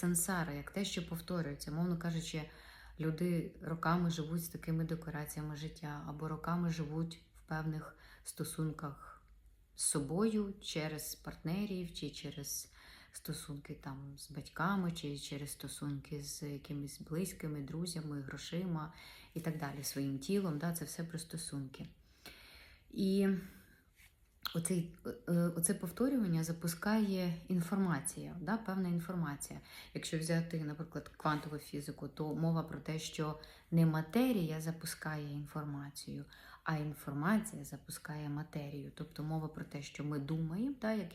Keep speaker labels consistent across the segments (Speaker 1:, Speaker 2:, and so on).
Speaker 1: сансара, як те, що повторюється. Мовно кажучи, люди роками живуть з такими декораціями життя, або роками живуть в певних стосунках з собою через партнерів, чи через стосунки там з батьками, чи через стосунки з якимись близькими, друзями, грошима і так далі, своїм тілом. Да? Це все про стосунки. І оцей, е, оце повторювання запускає інформація, да? певна інформація. Якщо взяти, наприклад, квантову фізику, то мова про те, що не матерія запускає інформацію, а інформація запускає матерію. Тобто мова про те, що ми думаємо, да, як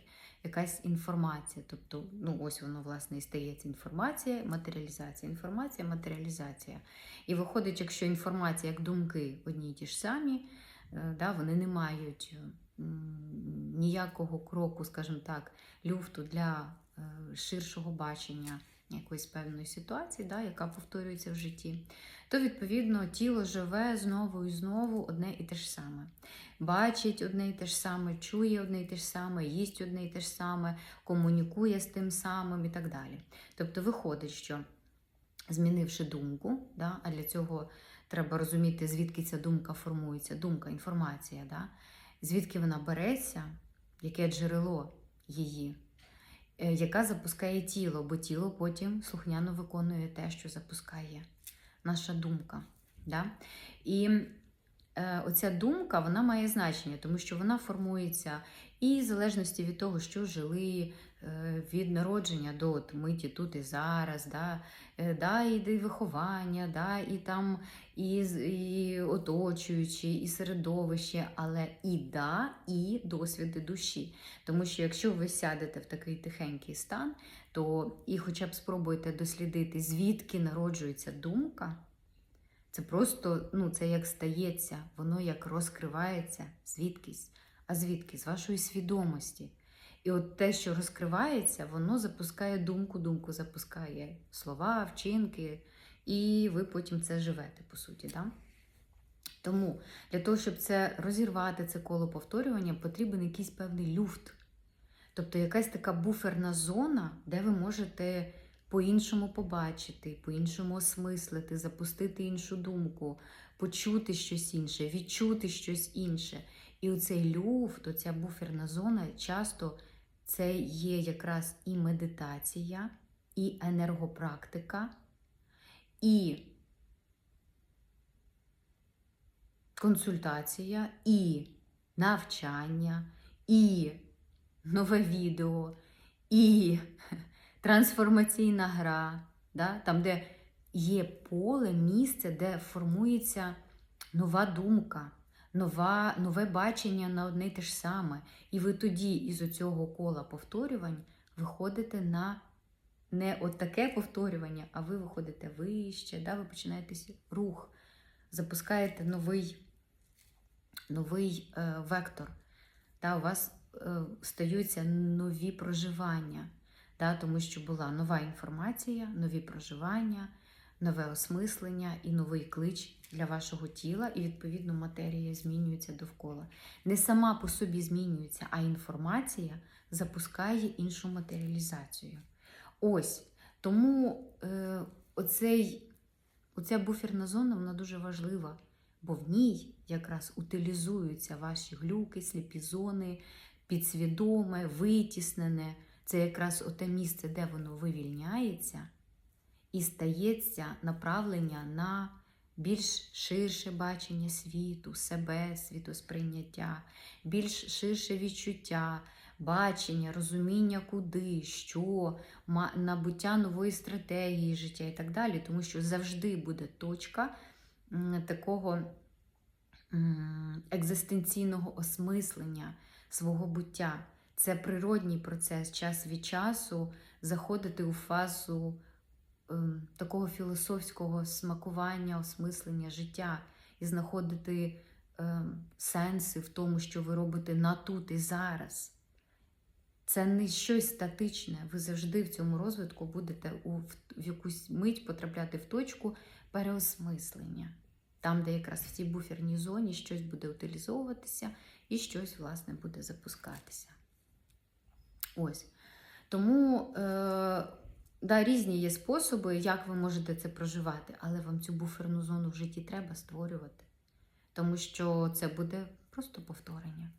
Speaker 1: якась інформація. Тобто, ну ось воно власне і стається інформація, матеріалізація, інформація, матеріалізація. І виходить, якщо інформація як думки одні й ті ж самі, е, да, вони не мають ніякого кроку, скажімо так, люфту для е, ширшого бачення якоїсь певної ситуації, да, яка повторюється в житті, то відповідно тіло живе знову і знову одне і те ж саме. Бачить одне і те ж саме, чує одне і те ж саме, їсть одне і те ж саме, комунікує з тим самим і так далі. Тобто виходить, що змінивши думку, да, а для цього треба розуміти, звідки ця думка формується, думка, інформація, да, звідки вона береться, яке джерело її, е, яка запускає тіло, бо тіло потім слухняно виконує те, що запускає наша думка. Да? І оця думка вона має значення, тому що вона формується і в залежності від того, що жили е, від народження до от, миті тут і зараз, да? Е, да, і виховання, да, і там і, і оточуючі, і середовище, але і да, і досвіди душі. Тому що якщо ви сядете в такий тихенький стан, то і хоча б спробуєте дослідити, звідки народжується думка, це просто, ну, це як стається, воно як розкривається звідкись. А звідки? З вашої свідомості. І от те, що розкривається, воно запускає думку, думку запускає слова, вчинки, і ви потім це живете, по суті. Да? Тому для того, щоб це розірвати це коло повторювання, потрібен якийсь певний люфт. Тобто якась така буферна зона, де ви можете по-іншому побачити, по-іншому осмислити, запустити іншу думку, почути щось інше, відчути щось інше. І оцей люфт, оця буферна зона, часто це є якраз і медитація, і енергопрактика, і консультація, і навчання, і нове відео, і трансформаційна гра, да? там, де є поле, місце, де формується нова думка, нова, нове бачення на одне й те ж саме. І ви тоді із оцього кола повторювань виходите на не от таке повторювання, а ви виходите вище, да? ви починаєте рух, запускаєте новий, новий е, вектор. Да? У вас е, стаються нові проживання, да? тому що була нова інформація, нові проживання, нове осмислення і новий клич для вашого тіла, і відповідно матерія змінюється довкола. Не сама по собі змінюється, а інформація запускає іншу матеріалізацію. Ось тому е, оцей, оця буферна зона вона дуже важлива, бо в ній якраз утилізуються ваші глюки, сліпі зони, підсвідоме, витіснене. Це якраз оте місце, де воно вивільняється, і стається направлення на більш ширше бачення світу, себе, світосприйняття, більш ширше відчуття, бачення, розуміння, куди, що, набуття нової стратегії життя і так далі, тому що завжди буде точка такого екзистенційного осмислення свого буття. Це природній процес час від часу заходити у фазу ем, такого філософського смакування, осмислення життя і знаходити ем, сенси в тому, що ви робите на тут і зараз. Це не щось статичне. Ви завжди в цьому розвитку будете у, в, в якусь мить потрапляти в точку переосмислення. Там, де якраз в цій буферній зоні щось буде утилізовуватися і щось, власне, буде запускатися. Ось. Тому е, да, різні є способи, як ви можете це проживати, але вам цю буферну зону в житті треба створювати. Тому що це буде просто повторення.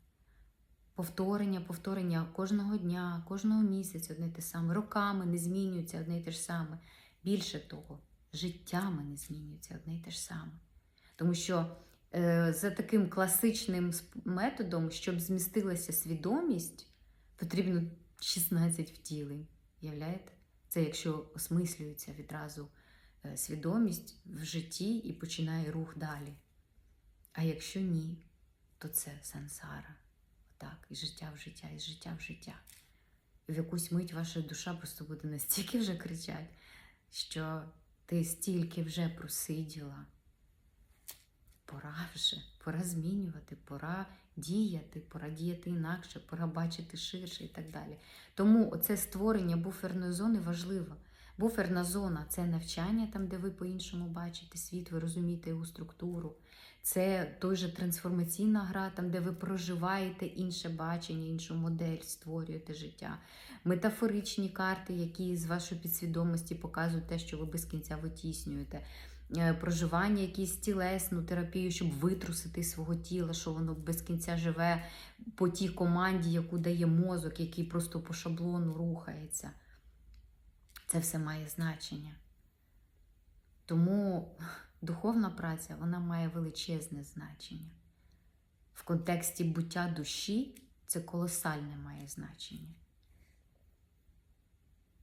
Speaker 1: Повторення, повторення кожного дня, кожного місяця одне те саме. Роками не змінюється одне й те ж саме. Більше того, життями не змінюється одне й те ж саме. Тому що е, за таким класичним методом, щоб змістилася свідомість, потрібно 16 втілень. Уявляєте? Це якщо осмислюється відразу е, свідомість в житті і починає рух далі. А якщо ні, то це сансара. Так, і життя в життя, і життя в життя. І в якусь мить ваша душа просто буде настільки вже кричати, що ти стільки вже просиділа. Пора вже, пора змінювати, пора діяти, пора діяти інакше, пора бачити ширше і так далі. Тому оце створення буферної зони важливо. Буферна зона це навчання, там, де ви по-іншому бачите світ, ви розумієте його структуру. Це той же трансформаційна гра, там, де ви проживаєте інше бачення, іншу модель, створюєте життя. Метафоричні карти, які з вашої підсвідомості показують те, що ви без кінця витіснюєте. Е, Проживання, якісь тілесну терапію, щоб витрусити свого тіла, що воно без кінця живе по тій команді, яку дає мозок, який просто по шаблону рухається. Це все має значення. Тому духовна праця вона має величезне значення. В контексті буття душі це колосальне має значення.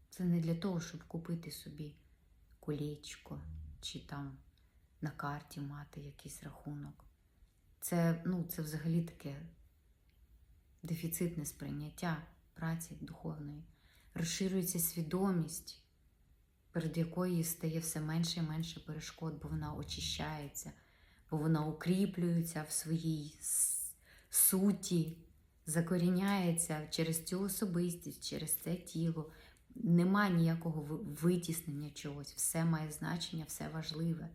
Speaker 1: Це не для того, щоб купити собі колечко чи там на карті мати якийсь рахунок. Це, ну, це взагалі таке дефіцитне сприйняття праці духовної. Розширюється свідомість, перед якою стає все менше і менше перешкод, бо вона очищається, бо вона укріплюється в своїй суті, закоріняється через цю особистість, через це тіло. Нема ніякого витіснення чогось, все має значення, все важливе.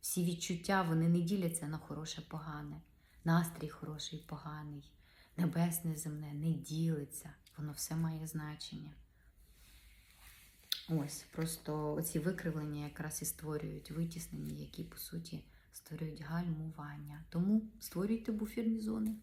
Speaker 1: Всі відчуття вони не діляться на хороше, погане, настрій хороший, поганий, небесне, земне не ділиться, воно все має значення. Ось, просто оці викривлення якраз і створюють витіснення, які, по суті, створюють гальмування. Тому створюйте буферні зони.